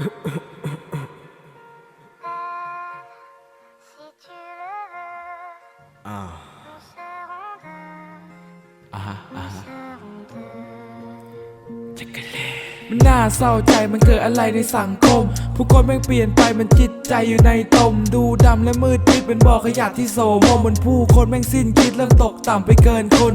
Ah. Ah, ah. Check it out. มันน่าเศร้าใจมันเกิดอะไรในสังคม ผู้คนแม่งเปลี่ยนไปมันจิตใจอยู่ในตม ดูดำและมืดมิดเป็นบ่อขยะที่โสมมบนผู้คนแม่งสิ้นคิดเริ่มตกต่ำไปเกินคน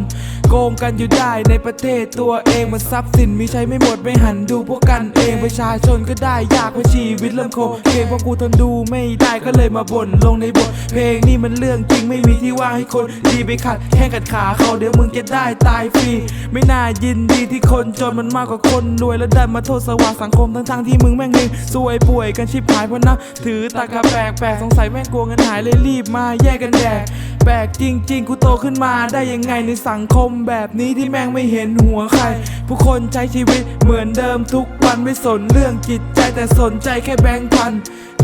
โกงกันอยู่ได้ในประเทศตัวเองมันทรัพย์สินมีใช้ไม่หมดไม่หันดูพวกกันเองประชาชนก็ได้ยากเพราะชีวิตเริ่มโคเกงเพราะกูทนดูไม่ได้ก็เลยมาบ่นลงในบท เพลงนี่มันเรื่องจริงไม่มีที่ว่างให้คนดีไปขัดแข้งขัดขาเขาเดี๋ยวมึงจะได้ตายฟรีไม่น่ายินดีที่คนจนมันมากกว่าคนรวยแล้วได้มาโทษสว่างสังคมทั้งทางๆที่มึงแม่งเองซวยป่วยกันชิบหายเพราะนะถือตากาแปลกแปลกสงสัยแม่งกลัวเงินหายเลยรีบมาแยกกันแดกแปลกจริง ๆ กูโตขึ้นมาได้ยังไงในสังคมแบบนี้ที่แม่งไม่เห็นหัวใคร ผู้คนใช้ชีวิตเหมือนเดิมทุกวันไม่สนเรื่องจิตใจแต่สนใจแค่แบงค์พัน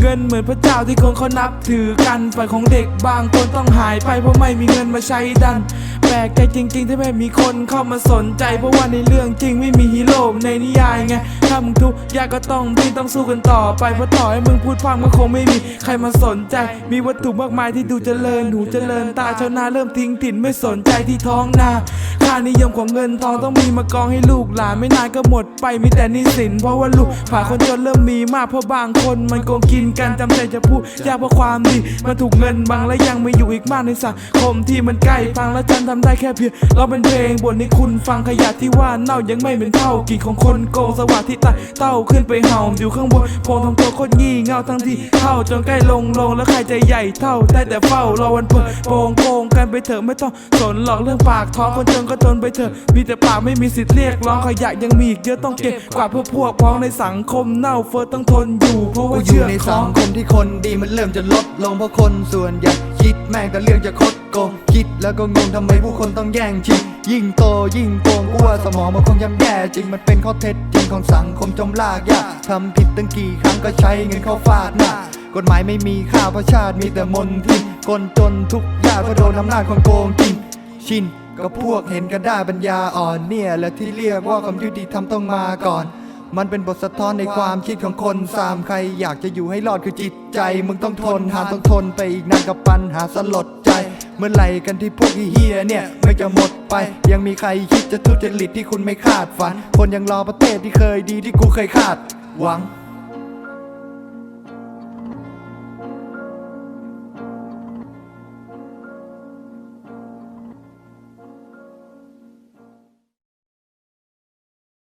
เงินเหมือนพระเจ้าที่คนเขานับถือกันฝ่ายของเด็กบางคนต้องหายไปเพราะไม่มีเงินมาใช้ดัน ปลกใจจริง ๆ ที่ไม่มีคนเข้ามาสนใจ เพราะว่าในเรื่องจริงไม่มีฮีโร่ในนิยายไงถ้ามึงทุกข์ยากก็ต้องดิ้นต้องสู้กันต่อไปเพราะต่อให้มึงพูดพร่ำก็คงไม่มีใครมาสนใจ มีวัตถุมากมายที่ดูเจริญหูเจริญตาชาวนาเริ่มทิ้งถิ่นไม่สนใจที่ท้องนาค่านิยมของเงินทองต้องมีมากองให้ลูกหลานไม่นานก็หมดไปมีแต่นี้สิน เพราะว่าลูกผ่าคนจนเริ่มมีมากเพราะบางคนมันโกงกินกันจำใจจะพูดยากเพราะความดีมันถูกเงินบังและยังไม่อยู่อีกมากในสังคมที่มันใกล้พังและฉันทำได้แค่เพียงเราเป็นเพลงบทให้คุณฟังขยะที่ว่าเน่ายังไม่เป็นเท่ากี่ของคนโกงสวัสดิ์ที่ตายเต้าขึ้นไปเห่าอยู่ข้างบนโพงทำตัวโคตรงี่เง่าทั้งที่เท่าจนใกล้ลงลงแล้วใครจะใหญ่เท่าได้แต่เฝ้ารอวันเปิดโปงโกงกันไปเถอะไม่ต้องสนหรอกเรื่องปากท้องคนจนก็จนไปเถอะมีแต่ปากไม่มีสิทธิ์เรียกร้องขยะยังมีอีกเยอะต้องเก็บกวาดเพื่อพวกพ้องในสังคมเน่าเฟ้อต้องทนอยู่เพราะกูว่าอเชื่ยู่อในขสัองงคมที่คนดีมันเริ่มจะลดลงเพราะคนส่วนใหญ่คิดแม่งแต่เรื่องจะคดโกงคิดแล้วก็งงทำไมผู้คนต้องแย่งชิงยิ่งโตยิ่งโกงกูว่าสมองมันคงย่ำแย่จริงมันเป็นข้อเท็จจริงของสังคมจมลากยากทำผิดตั้งกี่ครั้งก็ใช้เงินเข้าฟาดหน้ากฎหมายไม่มีค่าเพราะชาติมีแต่มนทินคนจนทุกยากก็โดนอำนาจคนโกงกินชิน ก็พวกเห็นกันได้ปัญญาอ่อนเนี่ยและที่เรียกว่าความยุติธรรมต้องมาก่อน มันเป็นบทสะท้อนในความคิดของคนสามใครอยากจะอยู่ให้รอดคือจิตใจ มึงต้องทนหาต้องทนไปอีกนานกับปัญหาสลดใจ เมื่อไหร่กันที่พวกเฮียเนี่ยไม่จะหมดไป ยังมีใครคิดจะทุจริตที่คุณไม่คาดฝัน คนยังรอประเทศที่เคยดีที่กูเคยคาดหวัง